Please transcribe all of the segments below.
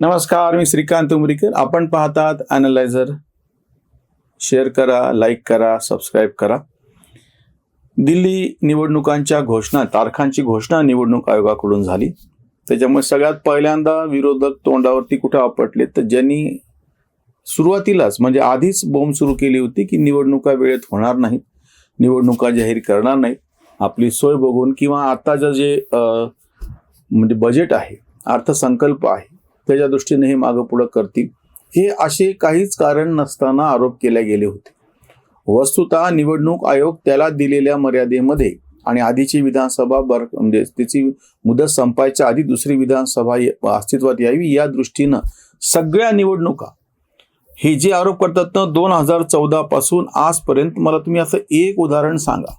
नमस्कार मी श्रीकांत उमरीकर. आपण पाहतात अॅनलायझर शेअर करा लाईक करा सबस्क्राईब करा. दिल्ली निवडणुकांच्या घोषणा तारखांची घोषणा निवडणूक आयोगाकडून झाली. त्याच्यामुळे सगळ्यात पहिल्यांदा विरोधक तोंडावरती कुठे आपटले तर ज्यांनी सुरुवातीलाच म्हणजे आधीच बोंब सुरू केली होती की निवडणुका वेळेत होणार नाहीत निवडणुका जाहीर करणार नाहीत. आपली सोय बघून किंवा आताचं जे म्हणजे बजेट आहे अर्थसंकल्प आहे त्याच्या दृष्टीने हे मागं पुढं करतील. हे असे काहीच कारण नसताना आरोप केले गेले होते. वस्तुतः निवडणूक आयोग त्याला दिलेल्या मर्यादेमध्ये आणि आधीची विधानसभा बर म्हणजे त्याची मुदत संपायच्या आधी दुसरी विधानसभा अस्तित्वात यावी या दृष्टीनं सगळ्या निवडणुका हे जे आरोप करतात ना दोन हजार चौदा पासून आजपर्यंत मला तुम्ही असं एक उदाहरण सांगा.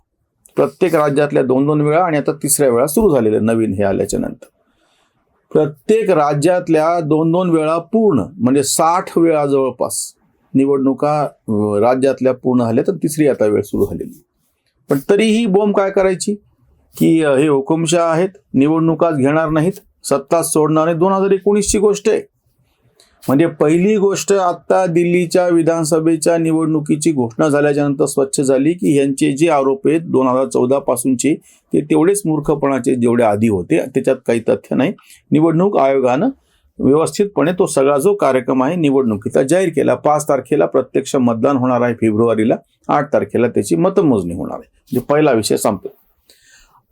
प्रत्येक राज्यातल्या दोन दोन वेळा आणि आता तिसऱ्या वेळा सुरू झालेलं नवीन हे आल्याच्यानंतर. प्रत्येक राज्यातल्या दोन दोन वेळा पूर्ण म्हणजे साठ वेळा जवळपास निवडणुका राज्यातल्या पूर्ण झाल्या तर तिसरी आता वेळ सुरू झालेली. पण तरीही बोंब काय करायची? की हे हुकुमशाह आहेत निवडणुकाच घेणार नाहीत सत्ता सोडणार नाही दोन हजार एकोणीसची गोष्ट आहे. म्हणजे पहिली गोष्ट आता दिल्लीच्या विधानसभेच्या निवडणुकीची घोषणा झाल्याच्यानंतर स्वच्छ झाली की यांचे जे आरोप आहेत दोन हजार चौदा पासूनचे ते तेवढेच मूर्खपणाचे जेवढे आधी होते त्याच्यात काही तथ्य नाही. निवडणूक आयोगानं व्यवस्थितपणे तो सगळा जो कार्यक्रम आहे निवडणुकीचा जाहीर केला. पाच तारखेला प्रत्यक्ष मतदान होणार आहे फेब्रुवारीला आठ तारखेला त्याची मतमोजणी होणार आहे. म्हणजे पहिला विषय संपला.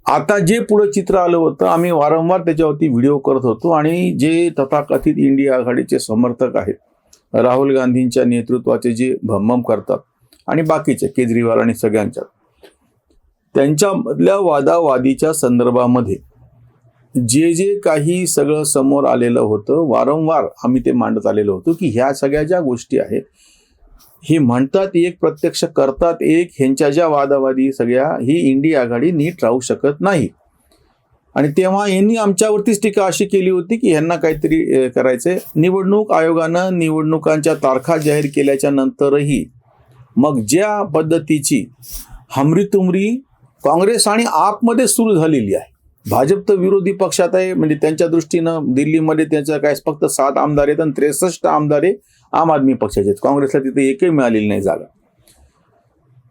आता जे पुढं चित्र आलं होतं आम्ही वारंवार त्याच्यावरती व्हिडिओ करत होतो आणि जे तथाकथित इंडिया आघाडीचे समर्थक आहेत राहुल गांधींच्या नेतृत्वाचे जे भम्मम करतात आणि बाकीचे केजरीवाल आणि सगळ्यांच्या त्यांच्यामधल्या वादावादीच्या संदर्भामध्ये जे जे काही सगळं समोर आलेलं होतं वारंवार आम्ही ते मांडत आलेलो होतो की ह्या सगळ्या ज्या गोष्टी आहेत हे म्हणतात एक प्रत्यक्ष करतात एक ह्यांच्या ज्या वादावादी सगळ्या ही इंडिया आघाडी नीट राहू शकत नाही. आणि तेव्हा यांनी आमच्यावरतीच टीका अशी केली होती की ह्यांना काहीतरी अं, करायचंय. निवडणूक आयोगानं निवडणुकांच्या तारखा जाहीर केल्याच्या नंतरही मग ज्या पद्धतीची हमरीतुमरी काँग्रेस आणि आपमध्ये सुरू झालेली आहे भाजप तर विरोधी पक्षात आहे म्हणजे त्यांच्या दृष्टीनं दिल्लीमध्ये त्यांच्या काय फक्त सात आमदार आहेत आणि त्रेसष्ट आमदार हे आम आदमी पक्षाचे आहेत. काँग्रेसला तिथे एकही मिळालेली नाही जागा.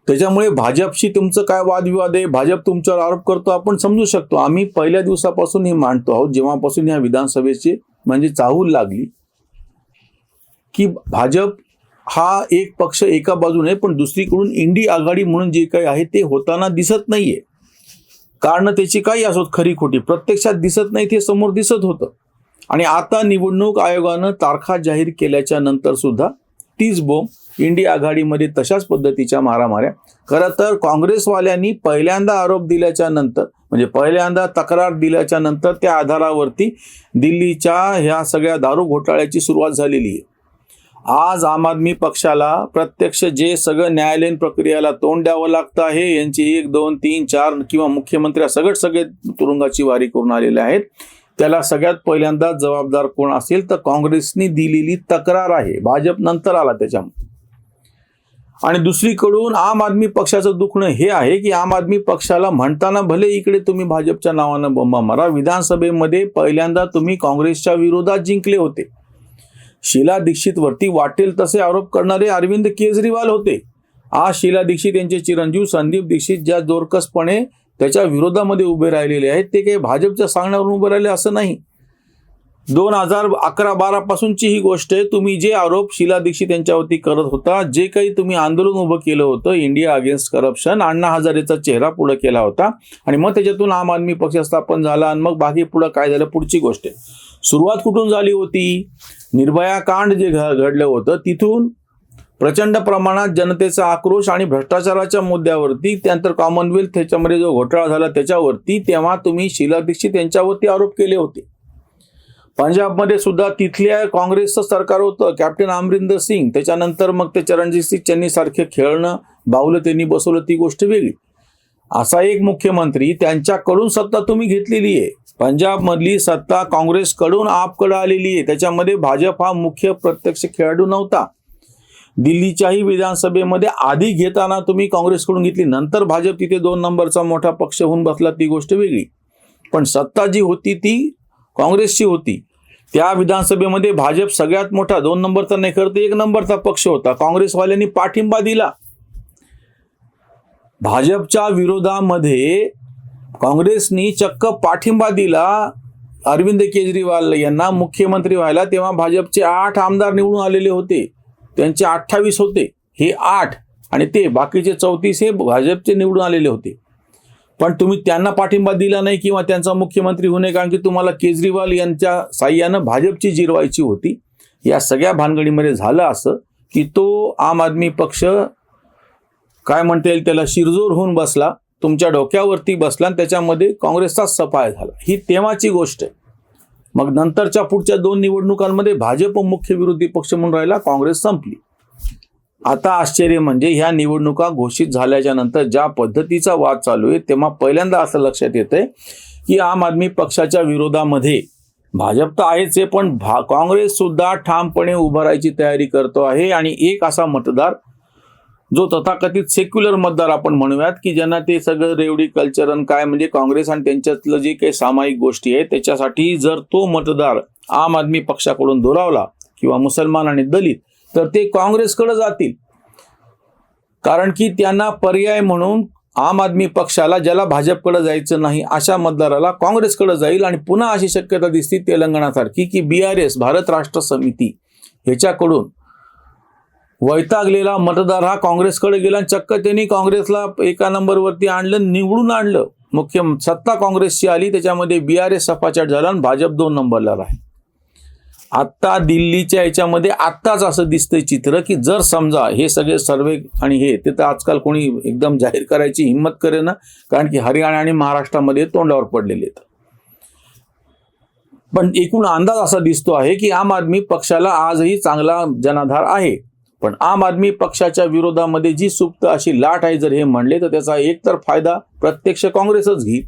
त्याच्यामुळे भाजपशी तुमचं काय वादविवाद आहे? भाजप तुमच्यावर आरोप करतो आपण समजू शकतो. आम्ही पहिल्या दिवसापासून हे मांडतो आहोत जेव्हापासून ह्या विधानसभेची म्हणजे चाहूल लागली की भाजप हा एक पक्ष एका बाजूने पण दुसरीकडून इंडी आघाडी म्हणून जे काही आहे ते होताना दिसत नाहीये. कारण त्याची काही असोत खरी खोटी. प्रत्यक्षात दिसत नाही ते समोर दिसत होतं. आणि आता निवडणूक आयोगानं तारखा जाहीर केल्याच्यानंतर सुद्धा तीच बोंब इंडिया आघाडीमध्ये तशाच पद्धतीच्या मारामाऱ्या. खरं तर काँग्रेसवाल्यांनी पहिल्यांदा आरोप दिल्याच्या नंतर म्हणजे पहिल्यांदा तक्रार दिल्याच्या नंतर त्या आधारावरती दिल्लीच्या ह्या सगळ्या दारू घोटाळ्याची सुरुवात झालेली आहे. आज आम आदमी पक्षाला प्रत्यक्ष जे सगळं न्यायालयीन प्रक्रियेला तोंड द्यावं लागतं आहे यांची एक दोन तीन चार किंवा मुख्यमंत्री सगळं सगळे तुरुंगाची वारी करून आलेले आहेत. त्याला सगळ्यात पहिल्यांदा जबाबदार कोण असेल तर काँग्रेसनी दिलेली तक्रार आहे. भाजप नंतर आला त्याच्यामध्ये आणि दुसरीकडून आम आदमी पक्षाचं दुखणं हे आहे की आम आदमी पक्षाला म्हणताना भले इकडे तुम्ही भाजपच्या नावानं बंबा मारा विधानसभेमध्ये पहिल्यांदा तुम्ही काँग्रेसच्या विरोधात जिंकले होते. शीला दीक्षित वरती वाटेल तसे आरोप करणारे अरविंद केजरीवाल होते. आज शीला दीक्षित यांचे चिरंजीव संदीप दीक्षित ज्या जोरकसपणे त्याच्या विरोधामध्ये उभे राहिलेले आहेत ते काही भाजपच्या सांगण्यावरून उभे राहिले असं नाही. दोन हजार अकरा बारा पासूनची ही गोष्ट आहे. तुम्ही जे आरोप शीला दीक्षित यांच्यावरती करत होता जे काही तुम्ही आंदोलन उभं केलं होतं इंडिया अगेन्स्ट करप्शन अण्णा हजारेचा चेहरा पुढे केला होता. आणि मग त्याच्यातून आम आदमी पक्ष स्थापन झाला आणि मग बाकी पुढं काय झालं? पुढची गोष्ट आहे. सुरुवात कुठून झाली होती? निर्भया कांड जे घडलं होतं तिथून प्रचंड प्रमाणात जनतेचा आक्रोश आणि भ्रष्टाचाराच्या मुद्द्यावरती त्यानंतर कॉमनवेल्थ त्याच्यामध्ये जो घोटाळा झाला त्याच्यावरती तेव्हा तुम्ही शीला दीक्षित यांच्यावरती आरोप केले होते. पंजाबमध्ये सुद्धा तिथल्या काँग्रेसचं सरकार होतं कॅप्टन अमरिंदर सिंग. त्याच्यानंतर मग ते चरणजित सिंग यांनी सारखे खेळणं बावलं त्यांनी बसवलं ती गोष्ट वेगळी. असा एक मुख्यमंत्री त्यांच्याकडून सत्ता तुम्ही घेतलेली आहे. पंजाबमधली सत्ता काँग्रेसकडून आपकडे आलेली आहे. त्याच्यामध्ये भाजप हा मुख्य प्रत्यक्ष खेळाडू नव्हता. दिल्लीच्याही विधानसभेमध्ये आधी घेताना तुम्ही काँग्रेसकडून घेतली. नंतर भाजप तिथे दोन नंबरचा मोठा पक्ष होऊन बसला ती गोष्ट वेगळी. पण सत्ता जी होती ती काँग्रेसची होती. त्या विधानसभेमध्ये भाजप सगळ्यात मोठा दोन नंबरचा नाही खरं तर एक नंबरचा पक्ष होता. काँग्रेसवाल्यांनी पाठिंबा दिला. भाजपच्या विरोधामध्ये काँग्रेसनी चक्क पाठिंबा दिला अरविंद केजरीवाल यांना मुख्यमंत्री व्हायला. तेव्हा भाजपचे आठ आमदार निवडून आलेले होते. त्यांचे अठ्ठावीस होते. हे आठ आणि ते बाकीचे चौतीस हे भाजपचे निवडून आलेले होते. पण तुम्ही त्यांना पाठिंबा दिला नाही किंवा त्यांचा मुख्यमंत्री होणे कारण की तुम्हाला केजरीवाल यांच्या साह्यानं भाजपची जिरवायची होती. या सगळ्या भानगडीमध्ये झालं असं की तो आम आदमी पक्ष काय म्हणता येईल? त्याला शिरजोर होऊन बसला तुमच्या डोक्यावरती बसला आणि त्याच्यामध्ये काँग्रेसचाच सफाय झाला. ही तेव्हाची गोष्ट आहे. मग नंतरच्या पुढच्या दोन निवडणुकांमध्ये भाजप मुख्य विरोधी पक्ष म्हणून राहिला काँग्रेस संपली. आता आश्चर्य म्हणजे ह्या निवडणुका घोषित झाल्याच्यानंतर ज्या पद्धतीचा वाद चालू आहे तेव्हा पहिल्यांदा असं लक्षात येतंय की आम आदमी पक्षाच्या विरोधामध्ये भाजप तर आहेच आहे पण भा काँग्रेस सुद्धा ठामपणे उभं राहायची तयारी करतो आहे आणि एक असा मतदार जो तथाकथित सेक्युलर मतदार आपण म्हणूयात की ज्यांना ते सगळं रेवडी कल्चर आणि काय म्हणजे काँग्रेस आणि त्यांच्यातलं जे काही सामायिक गोष्टी आहेत त्याच्यासाठी जर तो मतदार आम आदमी पक्षाकडून दुरावला किंवा मुसलमान आणि दलित तर ते काँग्रेसकडे जातील. कारण की त्यांना पर्याय म्हणून आम आदमी पक्षाला ज्याला भाजपकडे जायचं नाही अशा मतदाराला काँग्रेसकडे जाईल आणि पुन्हा अशी शक्यता दिसते तेलंगणासारखी की बी आर एस भारत राष्ट्र समिती ह्याच्याकडून वैतागलेला मतदार हा काँग्रेसकडे गेला. आणि चक्क त्यांनी काँग्रेसला एका नंबरवरती आणलं निवडून आणलं. मुख्य सत्ता काँग्रेसची आली त्याच्यामध्ये बी आर एस सफाचट झाला आणि भाजप दोन नंबरला राहील. आत्ता दिल्लीच्या याच्यामध्ये आत्ताच असं दिसतंय चित्र की जर समजा हे सगळे सर्वे आणि हे ते तर आजकाल कोणी एकदम जाहीर करायची हिंमत करे ना कारण की हरियाणा आणि महाराष्ट्रामध्ये तोंडावर पडलेले आहेत. पण एकूण अंदाज असा दिसतो आहे की आम आदमी पक्षाला आजही चांगला जनाधार आहे. पण आम आदमी पक्षाच्या विरोधामध्ये जी सुप्त अशी लाट आहे जर हे म्हणले तर त्याचा एक तर फायदा प्रत्यक्ष काँग्रेसच घेईल.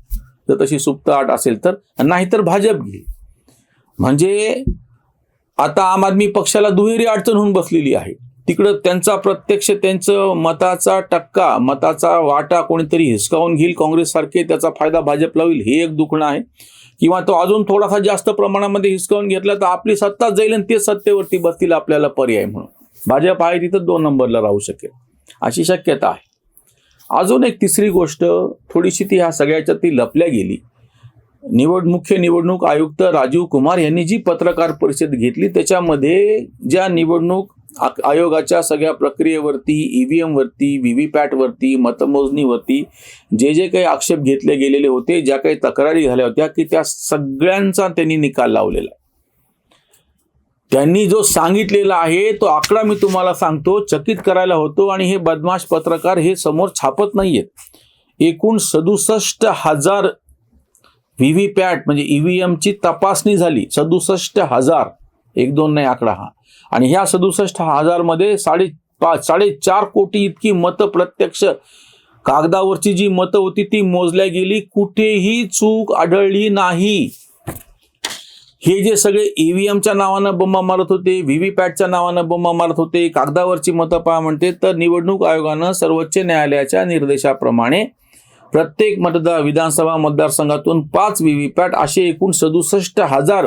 जर तशी सुप्त आट असेल तर नाहीतर भाजप घेईल. म्हणजे आता आम आदमी पक्षाला दुहेरी अडचण होऊन बसलेली आहे. तिकडं त्यांचा प्रत्यक्ष त्यांचं मताचा टक्का मताचा वाटा कोणीतरी हिसकावून घेईल काँग्रेससारखे त्याचा फायदा भाजपला होईल हे एक दुखणं आहे. किंवा तो अजून थोडासा जास्त प्रमाणामध्ये हिसकावून घेतला तर आपली सत्ता जाईल आणि ते सत्तेवरती बसतील आपल्याला पर्याय म्हणून. भाजप आहे तिथं दोन नंबरला राहू शकेल. अशी शक्यता आहे. अजून एक तिसरी गोष्ट थोडीशी ती ह्या सगळ्याच्यात ती लपल्या गेली. निवड मुख्य निवडणूक आयुक्त राजीव कुमार यांनी जी पत्रकार परिषद घेतली त्याच्यामध्ये ज्या निवडणूक आयोगाच्या सगळ्या प्रक्रियेवरती ईव्हीएमवरती व्ही व्ही पॅटवरती मतमोजणीवरती जे जे काही आक्षेप घेतले गेलेले होते ज्या काही तक्रारी झाल्या होत्या की त्या सगळ्यांचा त्यांनी निकाल लावलेला आहे. त्यांनी जो सांगितलेला आहे तो आकडा मी तुम्हाला सांगतो चकित करायला होतो आणि हे बदमाश पत्रकार हे समोर छापत नाहीयेत. एकूण सदुसष्ट हजार व्ही व्ही पॅट म्हणजे ईव्हीएमची तपासणी झाली. सदुसष्ट हजार. एक दोन नाही आकडा हा. आणि ह्या सदुसष्ट हजारमध्ये साडे पाच साडेचार कोटी इतकी मतं प्रत्यक्ष कागदावरची जी मतं होती ती मोजल्या गेली. कुठेही चूक आढळली नाही. हे जे सगळे ईव्हीएमच्या नावानं बंबा मारत होते व्हीव्हीपॅटच्या नावानं बंबा मारत होते कागदावरची मतं पहा म्हणते तर निवडणूक आयोगानं सर्वोच्च न्यायालयाच्या निर्देशाप्रमाणे प्रत्येक मतदार विधानसभा मतदारसंघातून पाच व्हीव्हीपॅट असे एकूण सदुसष्ट हजार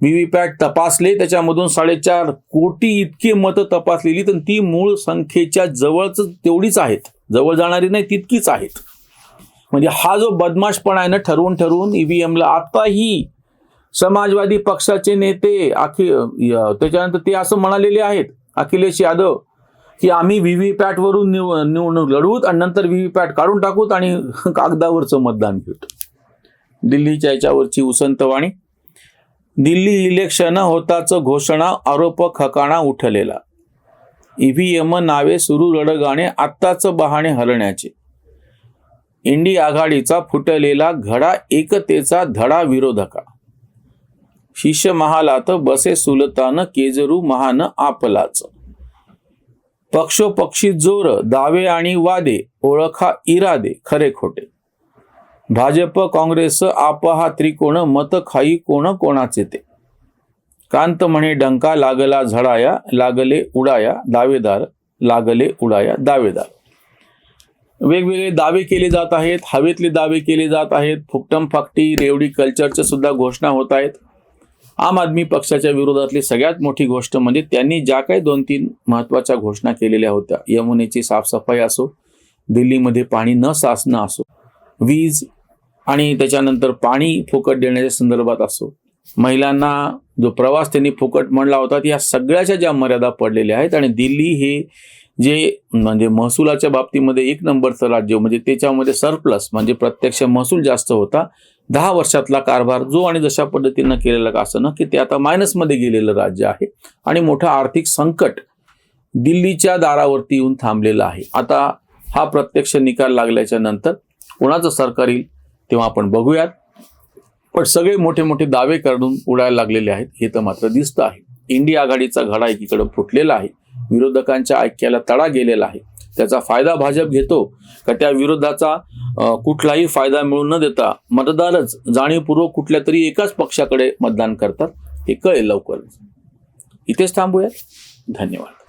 व्हीव्हीपॅट तपासले. त्याच्यामधून साडेचार कोटी इतकी मतं तपासलेली तर ती मूळ संख्येच्या जवळच तेवढीच आहेत. जवळ जाणारी नाही तितकीच आहेत. म्हणजे हा जो बदमाशपणा आहे ना ठरवून ठरवून ईव्हीएमला आताही समाजवादी पक्षाचे नेते अखि त्याच्यानंतर ते असं म्हणालेले आहेत अखिलेश यादव की आम्ही व्हीव्हीपॅट वरून निव निवडणूक लढवूत आणि नंतर व्हीव्हीपॅट काढून टाकूत आणि कागदावरचं मतदान घेऊ दिल्लीच्या याच्यावरची उसंतवाणी. दिल्ली इलेक्शन होताच घोषणा आरोप खकाणा उठलेला. ईव्हीएम नावे सुरू रडगाणे आत्ताच बहाणे हरण्याचे इंडी आघाडीचा फुटलेला घडा एकतेचा धडा विरोधका शिष्य महालात बसे सुलतान केजरू महान आपलाच. पक्षोपक्षी जोर दावे आणि वादे ओळखा इरादे खरे खोटे. भाजप काँग्रेस आप हा त्रिकोण मत खाई कोण कोणाचे ते. कांत म्हणे डंका लागला झडाया लागले उडाया दावेदार लागले उडाया दावेदार. वेगवेगळे दावे केले जात आहेत हवेतले दावे केले जात आहेत फुकटम फाकटी रेवडी कल्चरच्या सुद्धा घोषणा होत आहेत. आम आदमी पक्षाच्या विरोधातली सगळ्यात मोठी गोष्ट म्हणजे त्यांनी ज्या काही दोन तीन महत्त्वाच्या घोषणा केलेल्या होत्या. यमुनेची साफसफाई असो दिल्लीमध्ये पाणी न साचणं असो वीज आणि त्याच्यानंतर पाणी फुकट देण्याच्या संदर्भात असो महिलांना जो प्रवास त्यांनी फुकट म्हणला होता या सगळ्याच्या ज्या मर्यादा पडलेल्या आहेत आणि दिल्ली हे जे म्हणजे महसुलाच्या बाबतीमध्ये एक नंबरचं राज्य म्हणजे त्याच्यामध्ये सरप्लस म्हणजे प्रत्यक्ष महसूल जास्त होता. दहा वर्षातला कारभार जो आणि जशा पद्धतीनं केलेला का असं ना की ते आता मायनसमध्ये गेलेलं राज्य आहे. आणि मोठं आर्थिक संकट दिल्लीच्या दारावरती येऊन थांबलेलं आहे. आता हा प्रत्यक्ष निकाल लागल्याच्या नंतर कोणाचं सरकार येईल तेव्हा आपण बघूयात. पण सगळे मोठे मोठे दावे करून उडायला लागलेले आहेत हे तर मात्र दिसतं आहे. इंडिया आघाडीचा घडा एकीकडे फुटलेला आहे. विरोधकांच्या ऐक्याला तडा गेलेला आहे. त्याचा फायदा भाजप घेतो का त्या विरोधाचा कुठलाही फायदा मिळू न देता मतदारच जाणीवपूर्वक कुठल्या तरी एकाच पक्षाकडे मतदान करतात. हे कळेल लवकरच. इथेच थांबूया धन्यवाद.